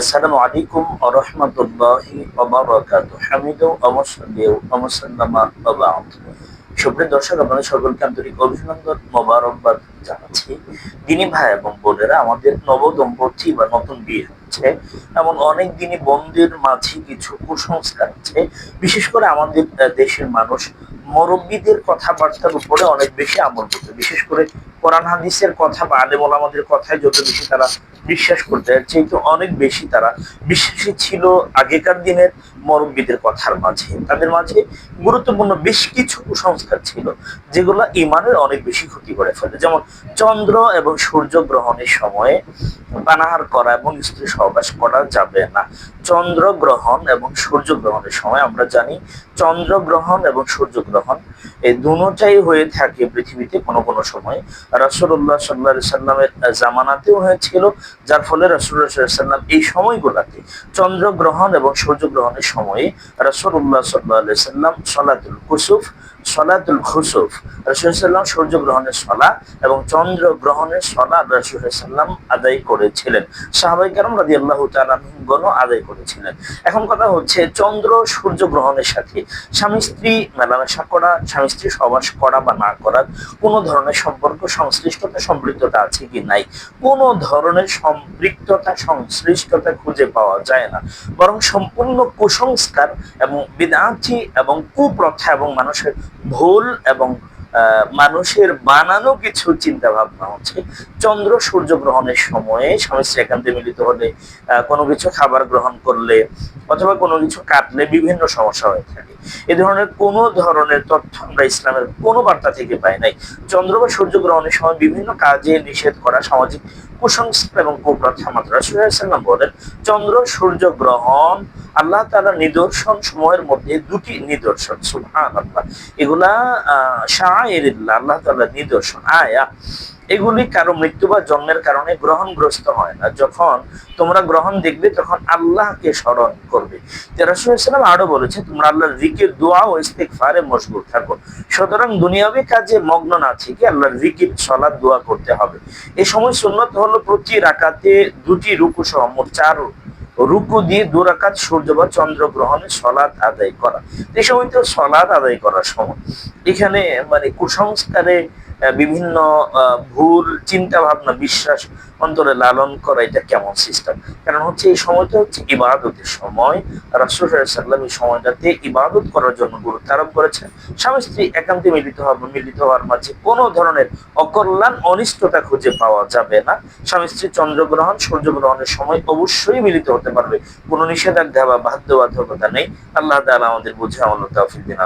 আসসালামু আলাইকুম ওয়া রাহমাতুল্লাহি ওয়া হামিদু ওয়া বা'দ। সুপ্রিয় দর্শক, আপনাদের সকলকে আন্তরিক অভিনন্দন, মোবারকবাদ জানাচ্ছি। দিনী ভাই এবং বোনেরা, আমাদের বা নতুন বিয়ে হচ্ছে। এমন অনেক দিনই বন্ধুদের মাঝে কিছু কুসংস্কার আছে। বিশেষ করে আমাদের দেশের মানুষ মুরব্বীদের কথাবার্তার উপরে অনেক বেশি আমল করতে বিশেষ করে কোরআন হাদিসের কথা বা আলেম ওলামাদের কথায় যত বেশি তারা বিশ্বাস করতে কিন্তু অনেক বেশি তারা বিশ্বাসী ছিল আগেকার দিনের মরব্বীদের কথার মাঝে। তাদের মাঝে গুরুত্বপূর্ণ বেশ কিছু কুসংস্কার ছিল, যেগুলো ইমানের অনেক বেশি ক্ষতি করে ফেলে। যেমন চন্দ্র এবং সূর্য গ্রহণের সময়ে পানাহার করা এবং স্ত্রী সহবাস করা যাবে না। চন্দ্র গ্রহণ এবং সূর্য গ্রহণের সময় আমরা জানি চন্দ্র গ্রহণ এবং সূর্য গ্রহণ এই দুটাই হয়ে থাকে পৃথিবীতে কোনো কোনো সময়। রাসূলুল্লাহ সাল্লাহ সাল্লামের জামানাতেও হয়েছিল, যার ফলে আলাইহি সাল্লাম এই সময়গুলোতে চন্দ্র গ্রহণ এবং সূর্য গ্রহণের সময়ে রাসূলুল্লাহ সাল্লাহ সাল্লাম সলাতুল কুসুফ সলাতুল খুসুফ। রাসূলুল্লাহ সূর্য গ্রহণের সলা এবং চন্দ্র গ্রহণের সলা রাসূলুল্লাহ সাল্লাম আদায় করেছিলেন। সাহাবাই কারণ রাজি আল্লাহ তালানগণ আদায় করেছিলেন। এখন কথা হচ্ছে, চন্দ্র সূর্য গ্রহণের সাথে স্বামী স্ত্রী মেলামেশা করা, স্বামী স্ত্রী সবাস করা বা না করার কোনো ধরনের সম্পর্ক সংশ্লিষ্টতা, সম্পৃক্ততা আছে কি নাই? কোনো ধরনের সম্পৃক্ততা, সংশ্লিষ্টতা খুঁজে পাওয়া যায় না। বরং সম্পূর্ণ কুসংস্কার এবং বিদাচি এবং কুপ্রথা এবং মানুষের ভুল এবং মানুষের বানানো কিছু চিন্তা ভাবনা হচ্ছে, চন্দ্র সূর্য গ্রহণের সময়ে স্বামী স্ত্রী একান্তে মিলিত হলে কোনো কিছু খাবার গ্রহণ করলে অথবা কোনো কিছু কাটলে বিভিন্ন সমস্যা হয়ে থাকে। এ ধরনের কোনো ধরনের তথ্য আমরা ইসলামের কোনো বার্তা থেকে পাই নাই। চন্দ্র বা সূর্য গ্রহণের সময় বিভিন্ন কাজে নিষেধ করা সামাজিক কুসংস্কার এবং কুপ্রথা মাত্র। রাসূলুল্লাহ বলেন, চন্দ্র সূর্য গ্রহণ আল্লাহ তাআলা নিদর্শন সময়ের মধ্যে দুটি নিদর্শন, সুবহানাল্লাহ। এগুলা, আহ আল্লাহ নিদর্শন। আয়া, এগুলি কারও মৃত্যু বা জন্মের কারণে গ্রহণগ্রস্ত হয় না। যখন তোমরা গ্রহণ দেখবে, তখন আল্লাহকে স্মরণ করবে। রাসূলুল্লাহ আরও বলেছে, তোমরা আল্লাহর জিকির, দোয়া ও ইস্তেগফারে মশগুল থাকো। সুতরাং দুনিয়াবি কাজে মগ্ন না থেকে আল্লাহর জিকির, সালাত, দোয়া করতে হবে। এই সময় সুন্নত হলো প্রতি রাকাতে দুটি রুকু সহ মোট চার রুকু দিয়ে দু রাখাত সূর্য বা চন্দ্রগ্রহণে সলাদ আদায় করা। এই সময় তো সলাদ আদায় করার সময়। এখানে মানে কুসংস্কারে বিভিন্ন ভুল চিন্তা ভাবনা বিশ্বাস অন্তরে লালন করা এটা কেমন সিস্টেম কারণ হচ্ছে এই সময়টা হচ্ছে ইবাদতের সময়। রাসূল সাল্লাম এই সময়টাতে ইবাদত করার জন্য গুরুত্ব আরোপ করেছেন। স্বামী স্ত্রী একান্তে মিলিত হবে মিলিত হওয়ার মাঝে কোনো ধরনের অকল্যাণ, অনিষ্টতা খুঁজে পাওয়া যাবে না। স্বামী স্ত্রী চন্দ্রগ্রহণ, সূর্যগ্রহণের সময় অবশ্যই মিলিত হতে পারবে। কোনো নিষেধাজ্ঞা বা বাধ্যবাধকতা নেই। আল্লাহ তাআলা আমাদের বুঝে আমল তৌফিক দিন।